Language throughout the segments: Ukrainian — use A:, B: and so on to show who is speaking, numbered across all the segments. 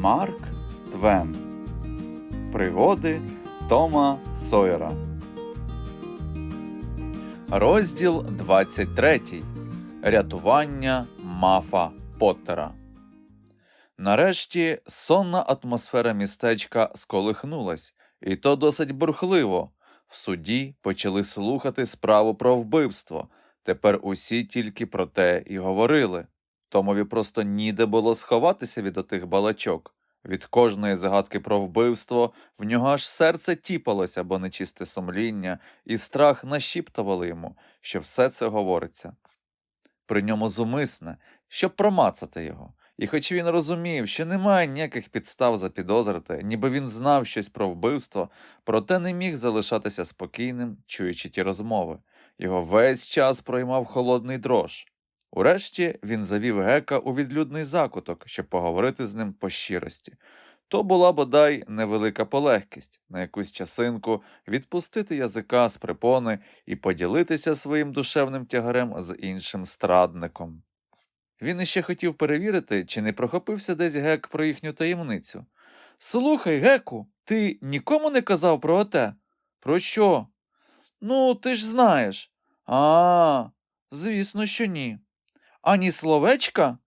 A: Марк Твен Пригоди Тома Сойера. Розділ 23. Рятування Мафа Поттера. Нарешті сонна атмосфера містечка сколихнулась, і то досить бурхливо. В суді почали слухати справу про вбивство. Тепер усі тільки про те і говорили. Томові просто ніде було сховатися від отих балачок. Від кожної загадки про вбивство в нього аж серце тіпалося, бо нечисте сумління і страх нашіптували йому, що все це говориться. При ньому зумисне, щоб промацати його. І хоч він розумів, що немає ніяких підстав запідозрити, ніби він знав щось про вбивство, проте не міг залишатися спокійним, чуючи ті розмови. Його весь час проймав холодний дрож. Урешті він завів гека у відлюдний закуток, щоб поговорити з ним по щирості. То була бодай невелика полегкість на якусь часинку відпустити язика з припони і поділитися своїм душевним тягарем з іншим страдником. Він іще хотів перевірити, чи не прохопився десь гек про їхню таємницю. Слухай, геку, ти нікому не казав про оте? Про що? Ну, ти ж знаєш. А, звісно, що ні. Ані словечка?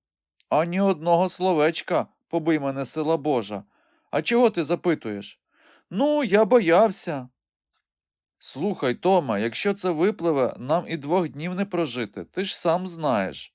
A: Ані одного словечка, побий мене сила Божа. А чого ти запитуєш? Ну, я боявся. Слухай, Тома, якщо це випливе, нам і двох днів не прожити, ти ж сам знаєш.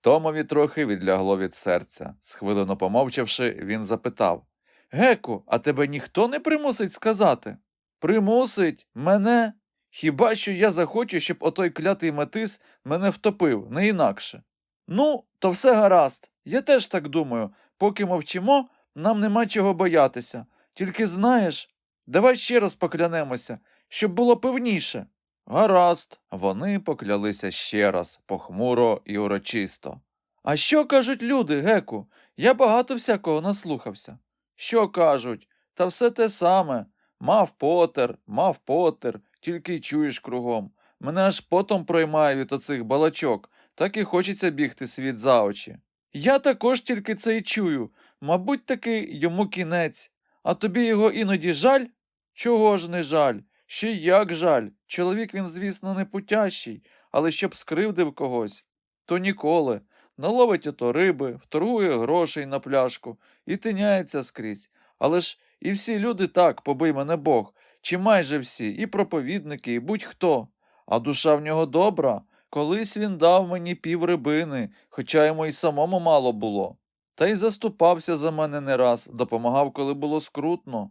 A: Томові трохи відлягло від серця. З хвилину помовчавши, він запитав Геку, а тебе ніхто не примусить сказати? Примусить мене? Хіба що я захочу, щоб отой клятий метис мене втопив, не інакше. Ну, то все гаразд. Я теж так думаю. Поки мовчимо, нам нема чого боятися. Тільки знаєш, давай ще раз поклянемося, щоб було певніше. Гаразд, вони поклялися ще раз, похмуро і урочисто. А що кажуть люди, Геку? Я багато всякого наслухався. Що кажуть? Та все те саме. Мав Потер, мав Потер, тільки й чуєш кругом. Мене аж потом проймає від оцих балачок, так і хочеться бігти світ за очі. Я також тільки це й чую. Мабуть, таки йому кінець. А тобі його іноді жаль? Чого ж не жаль? Ще як жаль. Чоловік він, звісно, не путящий, але щоб скривдив когось, то ніколи. Наловить ото риби, вторгує грошей на пляшку і тиняється скрізь. Але ж і всі люди так, побий мене Бог, чи майже всі, і проповідники, і будь-хто. А душа в нього добра. Колись він дав мені пів рибини, хоча йому й самому мало було. Та й заступався за мене не раз, допомагав, коли було скрутно.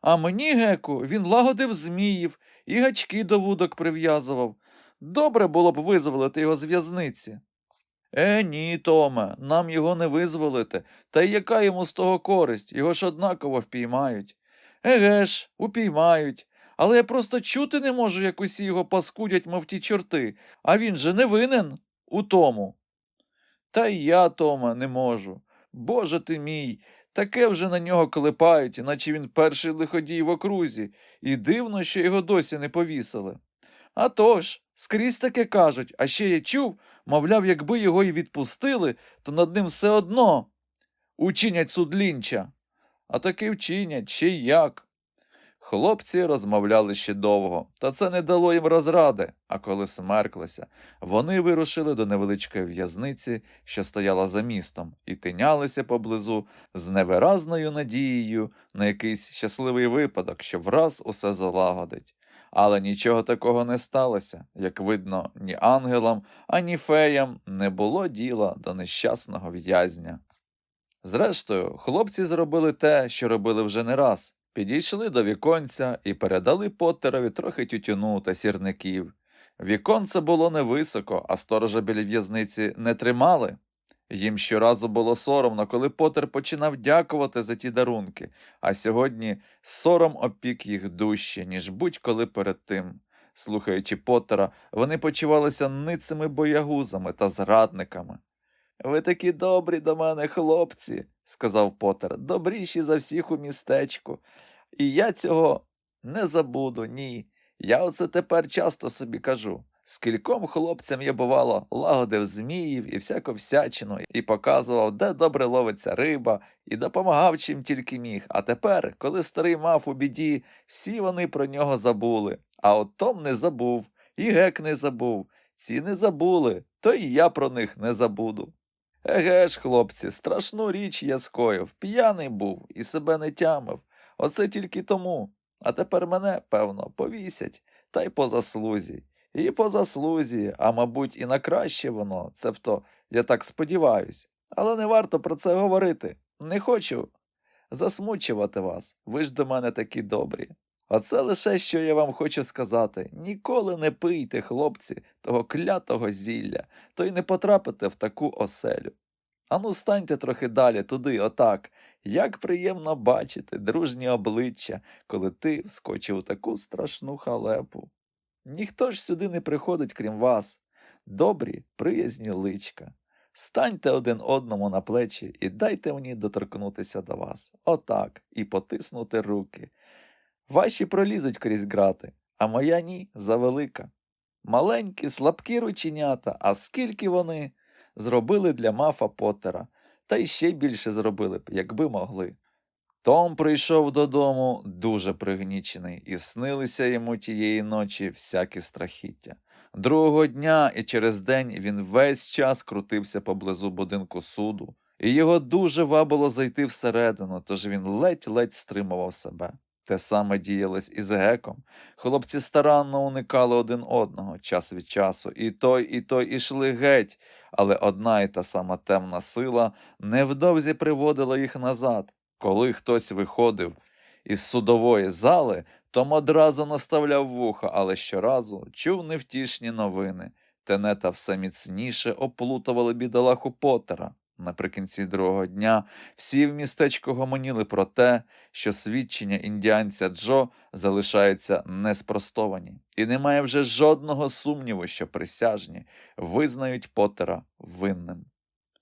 A: А мені, геку, він лагодив зміїв і гачки до вудок прив'язував. Добре було б визволити його з в'язниці. Е, ні, Томе, нам його не визволити, та й яка йому з того користь, його ж однаково впіймають. Еге ж, упіймають. Але я просто чути не можу, як усі його паскудять, мов ті чорти, а він же не винен у тому. Та й я, Тома, не можу. Боже ти мій, таке вже на нього клепають, наче він перший лиходій в окрузі, і дивно, що його досі не повісили. А тож, скрізь таке кажуть, а ще я чув, мовляв, якби його й відпустили, то над ним все одно учинять суд лінча. А таки вчинять, ще як. Хлопці розмовляли ще довго, та це не дало їм розради, а коли смерклися, вони вирушили до невеличкої в'язниці, що стояла за містом, і тинялися поблизу з невиразною надією на якийсь щасливий випадок, що враз усе залагодить. Але нічого такого не сталося, як видно, ні ангелам, ані феям не було діла до нещасного в'язня. Зрештою, хлопці зробили те, що робили вже не раз. Підійшли до віконця і передали Поттерові трохи тютюну та сірників. Віконце було невисоко, а сторожа біля в'язниці не тримали. Їм щоразу було соромно, коли Поттер починав дякувати за ті дарунки, а сьогодні сором опік їх дужче, ніж будь-коли перед тим. Слухаючи Поттера, вони почувалися ницими боягузами та зрадниками. Ви такі добрі до мене, хлопці, сказав Поттер, добріші за всіх у містечку. І я цього не забуду, ні. Я оце тепер часто собі кажу. Скільком хлопцям я, бувало, лагодив зміїв і всяку всячину, і показував, де добре ловиться риба, і допомагав чим тільки міг. А тепер, коли старий мав у біді, всі вони про нього забули. А от Том не забув, і гек не забув. Ці не забули, то і я про них не забуду. Еге ж, хлопці, страшну річ я скоїв, п'яний був і себе не тямив. Оце тільки тому. А тепер мене, певно, повісять, та й по заслузі. І по заслузі, а мабуть, і на краще воно, цебто, я так сподіваюсь. Але не варто про це говорити. Не хочу засмучувати вас. Ви ж до мене такі добрі. Оце лише що я вам хочу сказати. Ніколи не пийте, хлопці, того клятого зілля, то й не потрапите в таку оселю. Ану, станьте трохи далі, туди, отак. Як приємно бачити дружні обличчя, коли ти вскочив у таку страшну халепу. Ніхто ж сюди не приходить, крім вас. Добрі, приязні личка. Станьте один одному на плечі і дайте мені доторкнутися до вас. Отак, і потиснути руки. Ваші пролізуть крізь грати, а моя ні завелика. Маленькі, слабкі рученята, а скільки вони зробили для мафа Поттера, та й ще більше зробили б, якби могли. Том прийшов додому дуже пригнічений, і снилися йому тієї ночі всякі страхіття. Другого дня і через день він весь час крутився поблизу будинку суду, і його дуже вабило зайти всередину, тож він ледь-ледь стримував себе. Те саме діялось і з геком. Хлопці старанно уникали один одного час від часу, і той, і той ішли геть, але одна і та сама темна сила невдовзі приводила їх назад. Коли хтось виходив із судової зали, Том одразу наставляв вуха, але щоразу чув невтішні новини. Тенета все міцніше оплутували бідолаху Поттера. Наприкінці другого дня всі в містечку гомоніли про те, що свідчення індіанця Джо залишаються неспростовані, і немає вже жодного сумніву, що присяжні визнають Поттера винним.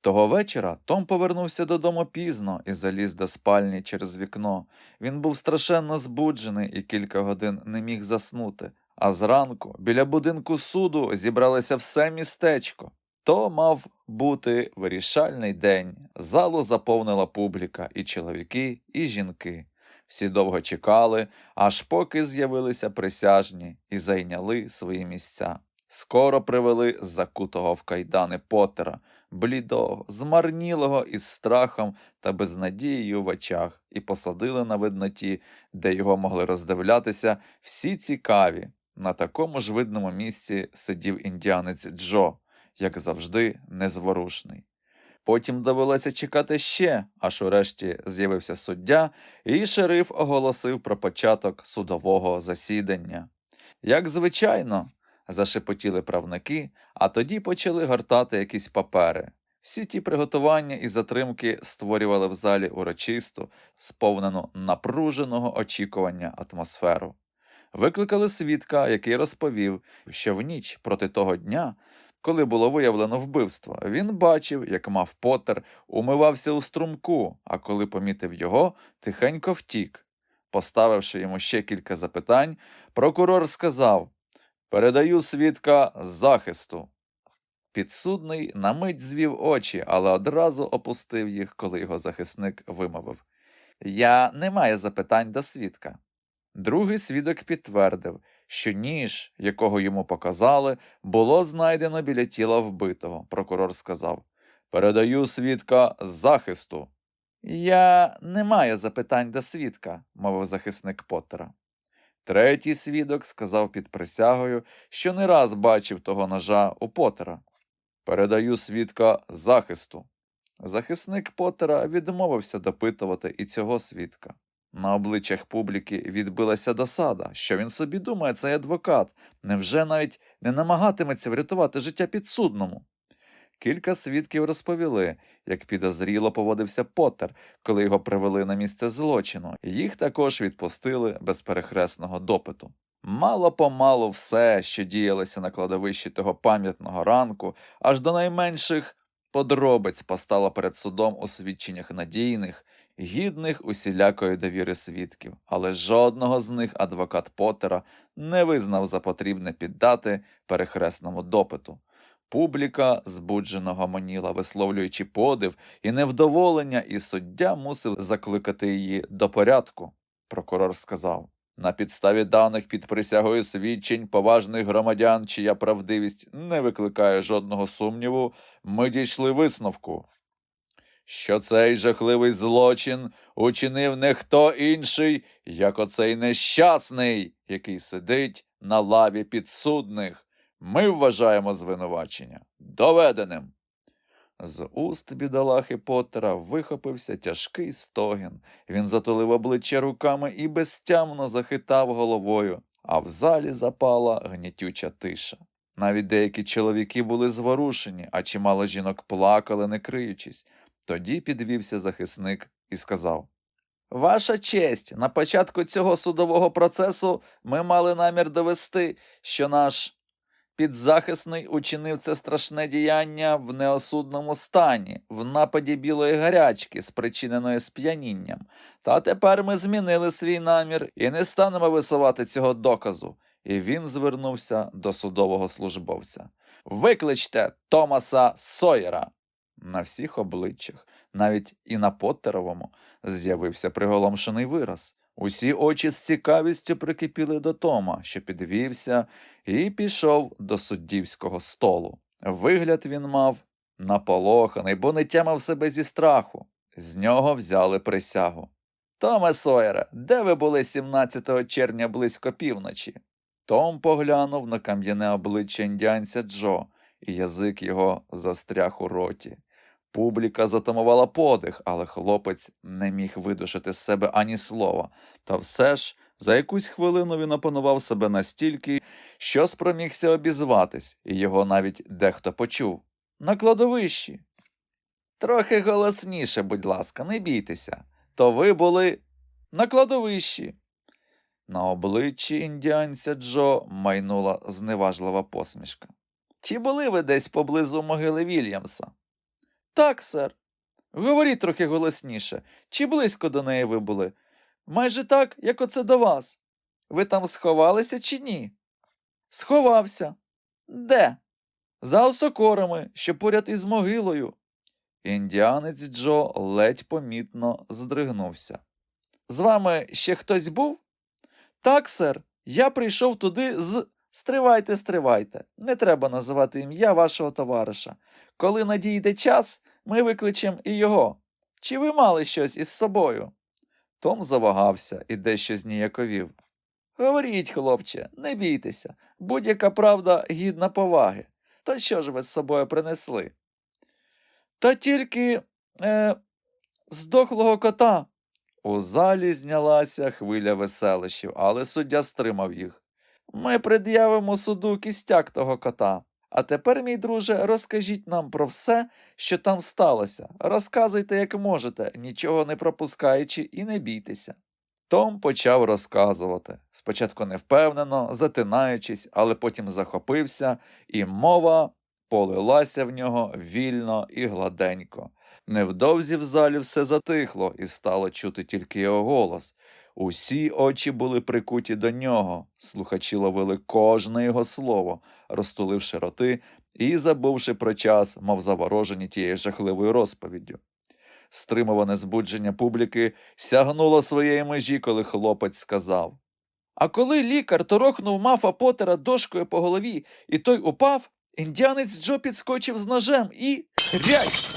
A: Того вечора Том повернувся додому пізно і заліз до спальні через вікно. Він був страшенно збуджений і кілька годин не міг заснути. А зранку біля будинку суду зібралося все містечко. То мав бути вирішальний день. Залу заповнила публіка, і чоловіки, і жінки. Всі довго чекали, аж поки з'явилися присяжні і зайняли свої місця. Скоро привели закутого в кайдани Поттера, блідого, змарнілого із страхом та безнадією в очах, і посадили на видноті, де його могли роздивлятися всі цікаві. На такому ж видному місці сидів індіанець Джо, як завжди, незворушний. Потім довелося чекати ще, аж урешті з'явився суддя, і шериф оголосив про початок судового засідання. Як звичайно, зашепотіли правники, а тоді почали гортати якісь папери. Всі ті приготування і затримки створювали в залі урочисту, сповнену напруженого очікування атмосферу. Викликали свідка, який розповів, що в ніч проти того дня, коли було виявлено вбивство, він бачив, як мав Поттер умивався у струмку, а коли помітив його, тихенько втік. Поставивши йому ще кілька запитань, прокурор сказав Передаю свідка захисту. Підсудний на мить звів очі, але одразу опустив їх, коли його захисник вимовив Я не маю запитань до свідка. Другий свідок підтвердив, що ніж, якого йому показали, було знайдено біля тіла вбитого. Прокурор сказав Передаю свідка захисту. Я не маю запитань до свідка, мовив захисник Поттера. Третій свідок сказав під присягою, що не раз бачив того ножа у Поттера. Передаю свідка захисту. Захисник Поттера відмовився допитувати і цього свідка. На обличчях публіки відбилася досада, що він собі думає, цей адвокат, невже навіть не намагатиметься врятувати життя підсудному? Кілька свідків розповіли, як підозріло поводився Поттер, коли його привели на місце злочину. Їх також відпустили без перехресного допиту. Мало помалу все, що діялося на кладовищі того пам'ятного ранку, аж до найменших подробиць постало перед судом у свідченнях надійних, гідних усілякої довіри свідків, але жодного з них адвокат Поттера не визнав за потрібне піддати перехресному допиту. Публіка збуджено гомоніла, висловлюючи подив і невдоволення, і суддя мусив закликати її до порядку. Прокурор сказав на підставі даних під присягою свідчень поважних громадян, чия правдивість не викликає жодного сумніву, ми дійшли висновку, що цей жахливий злочин учинив не хто інший, як оцей нещасний, який сидить на лаві підсудних. Ми вважаємо звинувачення доведеним. З уст бідолахи Поттера вихопився тяжкий стогін. Він затулив обличчя руками і безтямно захитав головою, а в залі запала гнітюча тиша. Навіть деякі чоловіки були зворушені, а чимало жінок плакали, не криючись. Тоді підвівся захисник і сказав Ваша честь, на початку цього судового процесу ми мали намір довести, що наш підзахисний учинив це страшне діяння в неосудному стані, в нападі білої гарячки, спричиненої сп'янінням. Та тепер ми змінили свій намір і не станемо висувати цього доказу. І він звернувся до судового службовця. Викличте Томаса Сойера. На всіх обличчях, навіть і на Поттеровому, з'явився приголомшений вираз. Усі очі з цікавістю прикипіли до Тома, що підвівся і пішов до суддівського столу. Вигляд він мав наполоханий, бо не тямав себе зі страху. З нього взяли присягу. Томе Сойере, де ви були 17 червня близько півночі? Том поглянув на кам'яне обличчя індіанця Джо, і язик його застряг у роті. Публіка затамувала подих, але хлопець не міг видушити з себе ані слова. Та все ж за якусь хвилину він опанував себе настільки, що спромігся обізватись, і його навіть дехто почув. На кладовищі. Трохи голосніше, будь ласка, не бійтеся. То ви були на кладовищі. На обличчі індіанця Джо майнула зневажлива посмішка. Чи були ви десь поблизу могили Вільямса? Так, сер. Говоріть трохи голосніше. Чи близько до неї ви були? Майже так, як оце до вас. Ви там сховалися чи ні? Сховався. Де? За осокорами, що поряд із могилою. Індіанець Джо ледь помітно здригнувся. З вами ще хтось був? Так, сер. Я прийшов туди з. Стривайте, стривайте. Не треба називати ім'я вашого товариша. Коли надійде час, ми викличемо і його. Чи ви мали щось із собою? Том завагався і дещо зніяковів. Говоріть, хлопче, не бійтеся, будь-яка правда гідна поваги. То що ж ви з собою принесли? Та тільки е, здохлого кота. У залі знялася хвиля веселищів, але суддя стримав їх. Ми пред'явимо суду кістяк того кота. А тепер, мій друже, розкажіть нам про все, що там сталося. Розказуйте, як можете, нічого не пропускаючи і не бійтеся. Том почав розказувати, спочатку невпевнено, затинаючись, але потім захопився, і мова полилася в нього вільно і гладенько. Невдовзі в залі все затихло, і стало чути тільки його голос. Усі очі були прикуті до нього, слухачі ловили кожне його слово, розтуливши роти і забувши про час, мов заворожені тією жахливою розповіддю. Стримуване збудження публіки сягнуло своєї межі, коли хлопець сказав. А коли лікар торохнув мафа Потера дошкою по голові, і той упав, індіанець Джо підскочив з ножем і. Рять!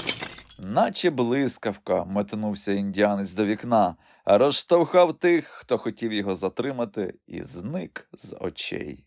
A: Наче блискавка метнувся індіанець до вікна, розштовхав тих, хто хотів його затримати, і зник з очей.